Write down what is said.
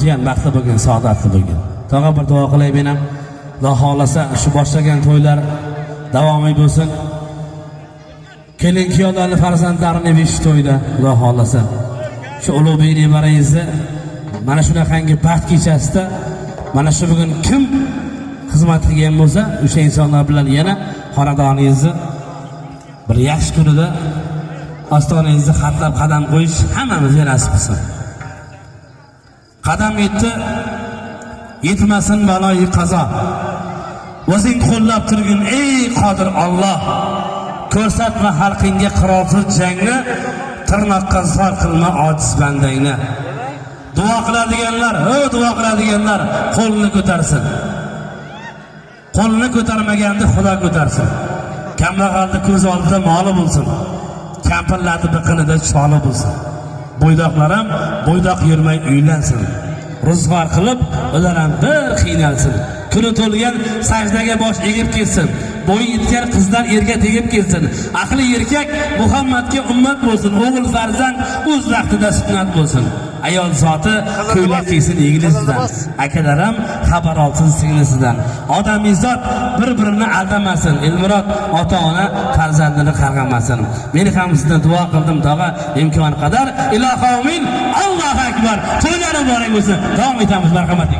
jiyan baxtli bo'lgin saodatli bo'lgin. Tog'a bir duo qilay men ham. Xudo xohlasa shu boshlagan to'ylar davomiy bo'lsin. Kelin kuyovlarni farzandlarini besh to'yda xudo xohlasa. Shu ulug'bek nevarangizni mana shunaqangi baxt kechasida mana shu bugun kim xizmat qilgan bo'lsa o'sha insonlar bilan yana xonadoningizni bir yaxshi kunida ostonangizni xatlab qadam qo'yish hammamizga nasib qilsin. Qadam yetdi. Yetmasin baloyi qazo. O'zing qo'llab turgin ey qodir olloh ko'rsatma xalqingga qurolsiz jangni tirnoqqa zor qilma ojiz bandangni. Duo qiladiganlar ho duo qiladiganlar qo'lini ko'tarsin. Qo'lini ko'tarmaganni xudo ko'tarsin. Kambag'alni ko'z oldida moli bo'lsin. Kampirlarni biqinida choli bo'lsin. Bo'ydoqlar ham bo'ydoq yurmay uylansin. Ro'zg'or qilib ular ham bir qiynalsin. Kuni to'lgan sajdaga bosh egib ketsin. Bo'yi yetgan qizlar erga tegib ketsin aqli erkak muhammadga ummat bo'lsin o'g'il farzand o'z vaqtida sunnat bo'lsin. Ayol zoti ko'ylak kiysin eglisidan akalar ham xabar olsin singlisidan odamiy zot bir birini aldamasin ilmurod ota ona farzandini qarg'amasin. Men ham sizdan duo qildim tog'a imkon qadar ilohi omin allohu akbar. To'ylari muborak bo'lsin davom etamiz marhamat